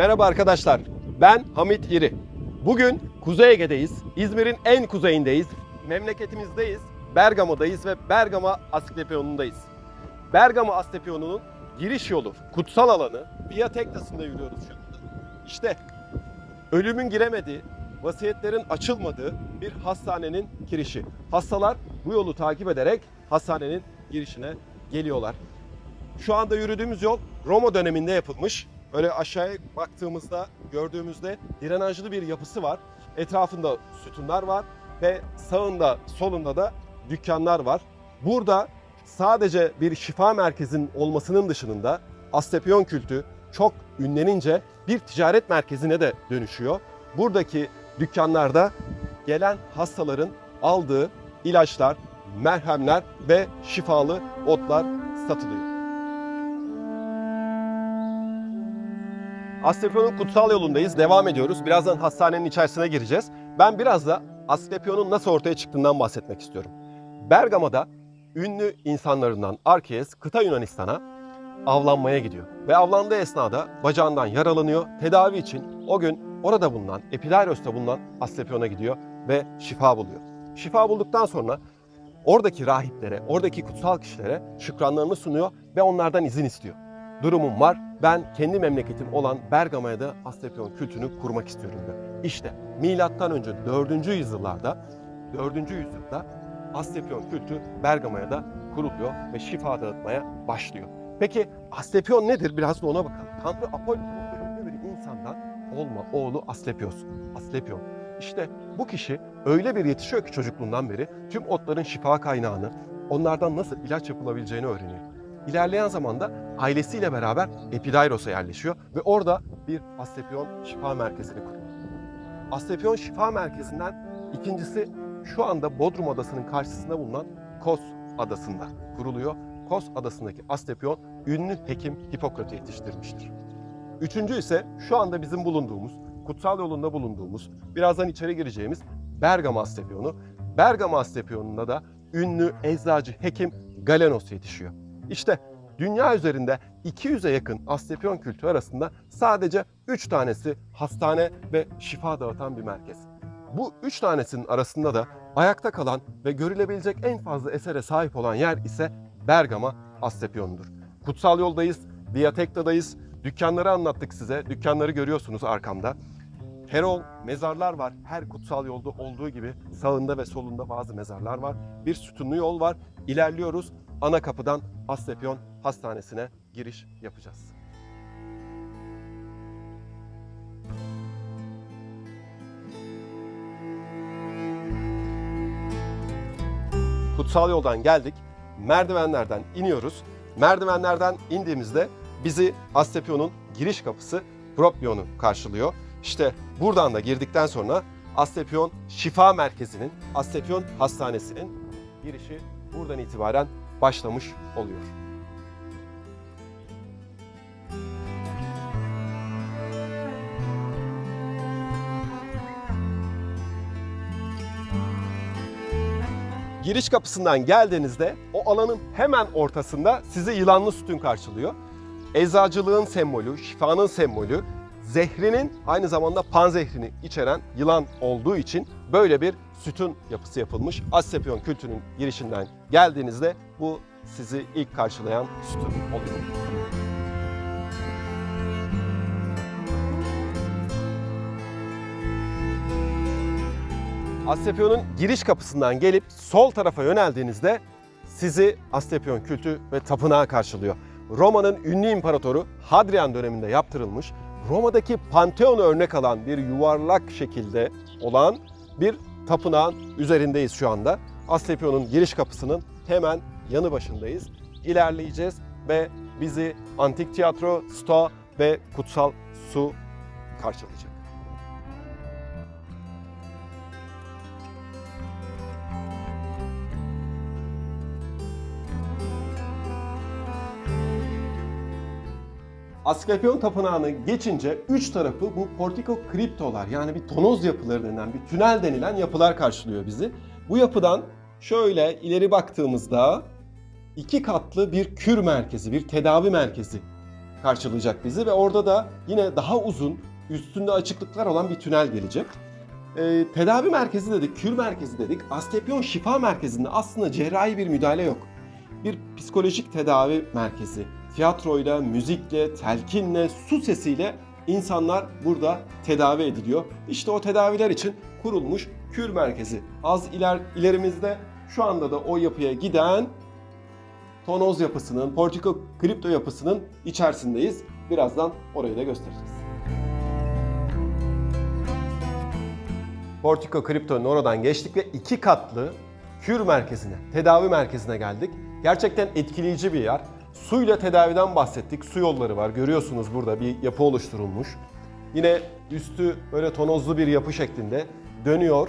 Merhaba arkadaşlar, ben Hamit İri. Bugün Kuzey Ege'deyiz, İzmir'in en kuzeyindeyiz, memleketimizdeyiz, Bergama'dayız ve Bergama Asklepionu'ndayız. Bergama Asklepionu'nun giriş yolu, kutsal alanı Via Tektası'nda yürüyoruz şu anda. İşte ölümün giremediği, vasiyetlerin açılmadığı bir hastanenin girişi. Hastalar bu yolu takip ederek hastanenin girişine geliyorlar. Şu anda yürüdüğümüz yol Roma döneminde yapılmış. Öyle aşağıya baktığımızda gördüğümüzde drenajlı bir yapısı var. Etrafında sütunlar var ve sağında solunda da dükkanlar var. Burada sadece bir şifa merkezinin olmasının dışında Astepion kültü çok ünlenince bir ticaret merkezine de dönüşüyor. Buradaki dükkanlarda gelen hastaların aldığı ilaçlar, merhemler ve şifalı otlar satılıyor. Asclepion'un kutsal yolundayız. Devam ediyoruz. Birazdan hastanenin içerisine gireceğiz. Ben biraz da Asclepion'un nasıl ortaya çıktığından bahsetmek istiyorum. Bergama'da ünlü insanlarından Arkees kıta Yunanistan'a avlanmaya gidiyor. Ve avlandığı esnada bacağından yaralanıyor. Tedavi için o gün orada bulunan, Epidairos'ta bulunan Asclepion'a gidiyor ve şifa buluyor. Şifa bulduktan sonra oradaki rahiplere, oradaki kutsal kişilere şükranlarını sunuyor ve onlardan izin istiyor. Durumum var, ben kendi memleketim olan Bergama'ya da Asclepion kültünü kurmak istiyorum diyor. İşte milattan önce 4. yüzyıllarda 4. yüzyılda Asclepion kültü Bergama'ya da kuruluyor ve şifa dağıtmaya başlıyor. Peki Asclepion nedir? Biraz da ona bakalım. Tanrı Apollo ölümlü bir insandan olma oğlu Asclepios. Asclepion. İşte bu kişi öyle bir yetişiyor ki çocukluğundan beri tüm otların şifa kaynağını, onlardan nasıl ilaç yapılabileceğini öğreniyor. İlerleyen zamanda ailesiyle beraber Epidairos'a yerleşiyor ve orada bir Asclepion şifa merkezini kuruyor. Asclepion şifa merkezinden ikincisi şu anda Bodrum Adası'nın karşısında bulunan Kos Adası'nda kuruluyor. Kos Adası'ndaki Asclepion ünlü hekim Hipokrat'ı yetiştirmiştir. Üçüncü ise şu anda bizim bulunduğumuz, kutsal yolunda bulunduğumuz, birazdan içeri gireceğimiz Bergama Asclepion'u. Bergama Asclepion'unda da ünlü eczacı hekim Galenos yetişiyor. İşte dünya üzerinde 200'e yakın Asclepion kültü arasında sadece 3 tanesi hastane ve şifa dağıtan bir merkez. Bu 3 tanesinin arasında da ayakta kalan ve görülebilecek en fazla esere sahip olan yer ise Bergama Asclepion'dur. Kutsal yoldayız, Via Tecta'dayız. Dükkanları anlattık size. Dükkanları görüyorsunuz arkamda. Herol, mezarlar var. Her kutsal yolda olduğu gibi sağında ve solunda bazı mezarlar var. Bir sütunlu yol var. İlerliyoruz. Ana kapıdan Asclepion Hastanesi'ne giriş yapacağız. Kutsal yoldan geldik. Merdivenlerden iniyoruz. Merdivenlerden indiğimizde bizi Asclepion'un giriş kapısı Propion'u karşılıyor. İşte buradan da girdikten sonra Asclepion Şifa Merkezi'nin, Asclepion Hastanesi'nin girişi buradan itibaren başlamış oluyor. Giriş kapısından geldiğinizde o alanın hemen ortasında sizi yılanlı sütun karşılıyor. Eczacılığın sembolü, şifanın sembolü, zehrinin aynı zamanda panzehrini içeren yılan olduğu için böyle bir sütun yapısı yapılmış. Asclepion kültünün girişinden geldiğinizde bu sizi ilk karşılayan sütun oluyor. Asclepion'un giriş kapısından gelip sol tarafa yöneldiğinizde sizi Asclepion kültü ve tapınağı karşılıyor. Roma'nın ünlü imparatoru Hadrian döneminde yaptırılmış, Roma'daki Pantheon'u örnek alan bir yuvarlak şekilde olan bir tapınağın üzerindeyiz şu anda. Asclepion'un giriş kapısının hemen yanı başındayız. İlerleyeceğiz ve bizi antik tiyatro, stoa ve kutsal su karşılayacak. Asklepion Tapınağı'nı geçince üç tarafı bu portico kriptolar yani bir tonoz yapıları denilen, bir tünel denilen yapılar karşılıyor bizi. Bu yapıdan şöyle ileri baktığımızda iki katlı bir kür merkezi, bir tedavi merkezi karşılayacak bizi ve orada da yine daha uzun, üstünde açıklıklar olan bir tünel gelecek. Ee, tedavi merkezi dedik, kür merkezi dedik. Asklepion şifa merkezinde aslında cerrahi bir müdahale yok. Bir psikolojik tedavi merkezi. Tiyatroyla, müzikle, telkinle, su sesiyle insanlar burada tedavi ediliyor. İşte o tedaviler için kurulmuş kür merkezi. Az iler, ilerimizde şu anda da o yapıya giden tonoz yapısının, portiko kripto yapısının içerisindeyiz. Birazdan orayı da göstereceğiz. Portico Crypto Noro'dan geçtik ve iki katlı kür merkezine, tedavi merkezine geldik. Gerçekten etkileyici bir yer. Suyla tedaviden bahsettik. Su yolları var. Görüyorsunuz burada bir yapı oluşturulmuş. Yine üstü böyle tonozlu bir yapı şeklinde dönüyor.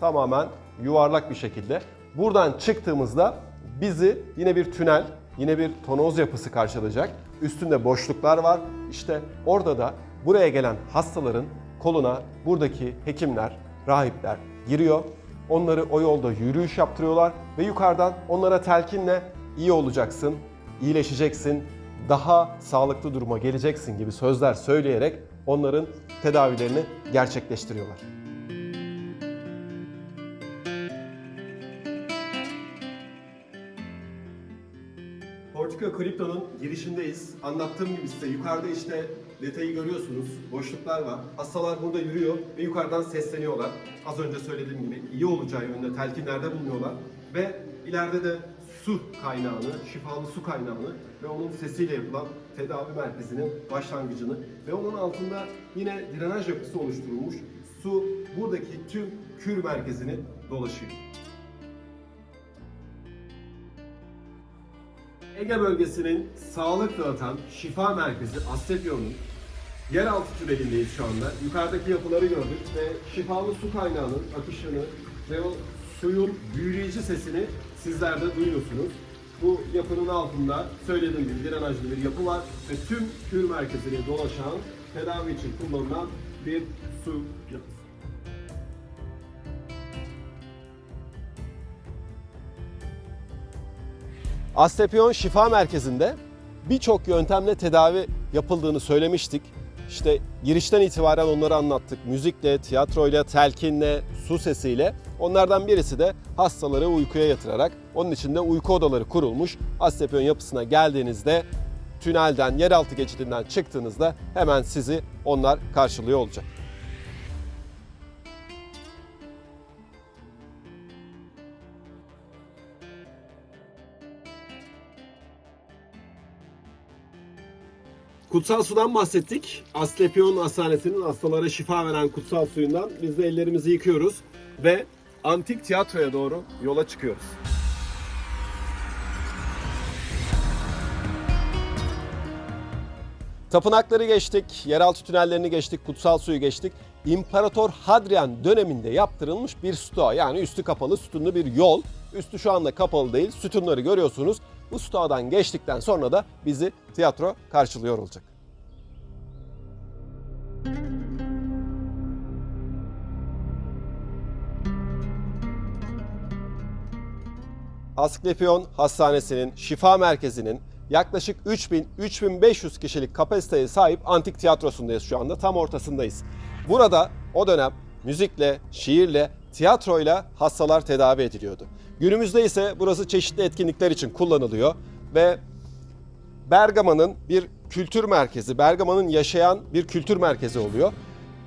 Tamamen yuvarlak bir şekilde. Buradan çıktığımızda bizi yine bir tünel, yine bir tonoz yapısı karşılayacak. Üstünde boşluklar var. İşte orada da buraya gelen hastaların koluna buradaki hekimler, rahipler giriyor. Onları o yolda yürüyüş yaptırıyorlar ve yukarıdan onlara telkinle iyi olacaksın, iyileşeceksin, daha sağlıklı duruma geleceksin gibi sözler söyleyerek onların tedavilerini gerçekleştiriyorlar. Portico Kripto'nun girişindeyiz. Anlattığım gibi size yukarıda işte detayı görüyorsunuz. Boşluklar var. Hastalar burada yürüyor ve yukarıdan sesleniyorlar. Az önce söylediğim gibi iyi olacağı yönünde telkinlerde bulunuyorlar. Ve ileride de su kaynağını, şifalı su kaynağını ve onun sesiyle yapılan tedavi merkezinin başlangıcını ve onun altında yine drenaj yapısı oluşturulmuş. Su buradaki tüm kür merkezini dolaşıyor. Ege bölgesinin sağlık dağıtan şifa merkezi Aslepion'un yeraltı tünelindeyiz şu anda. Yukarıdaki yapıları gördük ve şifalı su kaynağının akışını ve o suyun büyüleyici sesini sizler de duyuyorsunuz. Bu yapının altında söylediğim gibi drenajlı bir yapı var ve tüm kür merkezini dolaşan tedavi için kullanılan bir su yapısı. Aslepion Şifa Merkezi'nde birçok yöntemle tedavi yapıldığını söylemiştik. İşte girişten itibaren onları anlattık. Müzikle, tiyatroyla, telkinle, su sesiyle. Onlardan birisi de hastaları uykuya yatırarak, onun için de uyku odaları kurulmuş. Aslepion yapısına geldiğinizde tünelden, yeraltı geçidinden çıktığınızda hemen sizi onlar karşılıyor olacak. Kutsal sudan bahsettik. Aslepion Hastanesi'nin hastalara şifa veren kutsal suyundan biz de ellerimizi yıkıyoruz ve antik tiyatroya doğru yola çıkıyoruz. Tapınakları geçtik, yeraltı tünellerini geçtik, kutsal suyu geçtik. İmparator Hadrian döneminde yaptırılmış bir stoğa yani üstü kapalı sütunlu bir yol. Üstü şu anda kapalı değil, sütunları görüyorsunuz. Bu stoğadan geçtikten sonra da bizi tiyatro karşılıyor olacak. Asklepion Hastanesi'nin şifa merkezinin yaklaşık 3000-3500 kişilik kapasiteye sahip antik tiyatrosundayız şu anda. Tam ortasındayız. Burada o dönem müzikle, şiirle, tiyatroyla hastalar tedavi ediliyordu. Günümüzde ise burası çeşitli etkinlikler için kullanılıyor ve Bergama'nın bir kültür merkezi, Bergama'nın yaşayan bir kültür merkezi oluyor.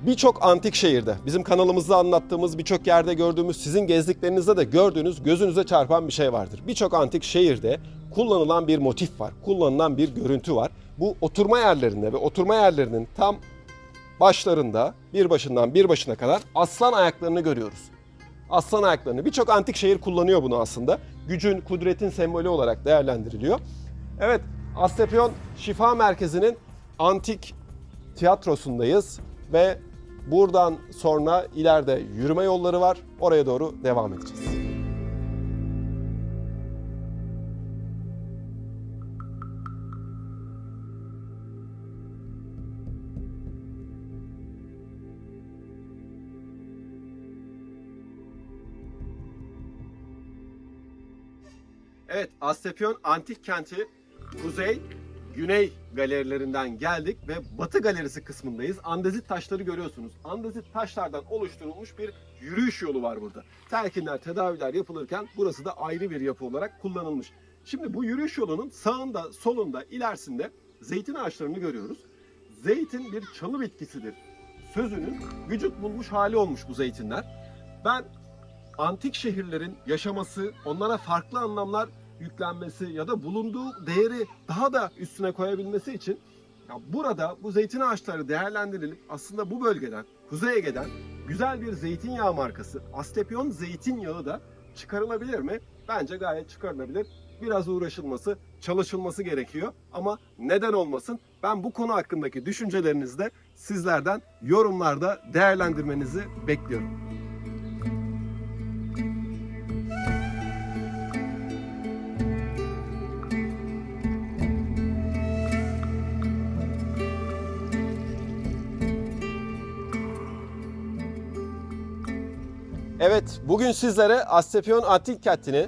Birçok antik şehirde, bizim kanalımızda anlattığımız birçok yerde gördüğümüz, sizin gezdiklerinizde de gördüğünüz, gözünüze çarpan bir şey vardır. Birçok antik şehirde kullanılan bir motif var, kullanılan bir görüntü var. Bu oturma yerlerinde ve oturma yerlerinin tam başlarında bir başından bir başına kadar aslan ayaklarını görüyoruz. Aslan ayaklarını birçok antik şehir kullanıyor bunu aslında. Gücün, kudretin sembolü olarak değerlendiriliyor. Evet, Aslepion Şifa Merkezi'nin antik tiyatrosundayız ve buradan sonra ileride yürüme yolları var. Oraya doğru devam edeceğiz. Evet, Aslepion antik kenti kuzey güney galerilerinden geldik ve batı galerisi kısmındayız. Andezit taşları görüyorsunuz. Andezit taşlardan oluşturulmuş bir yürüyüş yolu var burada. Telkinler, tedaviler yapılırken burası da ayrı bir yapı olarak kullanılmış. Şimdi bu yürüyüş yolunun sağında, solunda, ilerisinde zeytin ağaçlarını görüyoruz. Zeytin bir çalı bitkisidir. Sözünün vücut bulmuş hali olmuş bu zeytinler. Ben antik şehirlerin yaşaması, onlara farklı anlamlar yüklenmesi ya da bulunduğu değeri daha da üstüne koyabilmesi için ya burada bu zeytin ağaçları değerlendirilip aslında bu bölgeden Kuzey Ege'den güzel bir zeytinyağı markası Astepyon zeytinyağı da çıkarılabilir mi? Bence gayet çıkarılabilir. Biraz uğraşılması, çalışılması gerekiyor ama neden olmasın? Ben bu konu hakkındaki düşüncelerinizi de sizlerden yorumlarda değerlendirmenizi bekliyorum. Evet, bugün sizlere Astepyon Antik Kentini,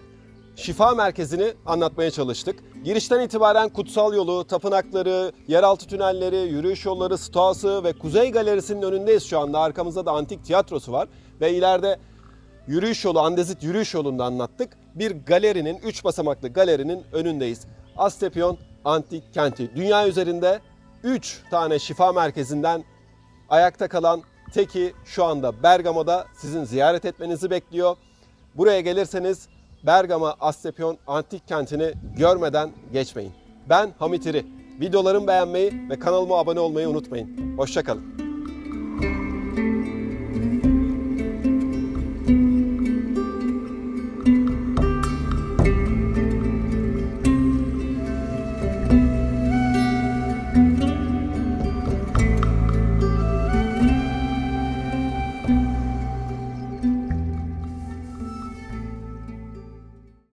şifa merkezini anlatmaya çalıştık. Girişten itibaren kutsal yolu, tapınakları, yeraltı tünelleri, yürüyüş yolları, stoğası ve Kuzey Galerisi'nin önündeyiz şu anda. Arkamızda da antik tiyatrosu var ve ileride yürüyüş yolu, Andezit yürüyüş yolunda anlattık. Bir galerinin, üç basamaklı galerinin önündeyiz. Astepyon Antik Kenti. Dünya üzerinde 3 tane şifa merkezinden ayakta kalan teki şu anda Bergamo'da sizin ziyaret etmenizi bekliyor. Buraya gelirseniz Bergama Astepyon Antik Kenti'ni görmeden geçmeyin. Ben Hamit İri. Videolarımı beğenmeyi ve kanalıma abone olmayı unutmayın. Hoşçakalın.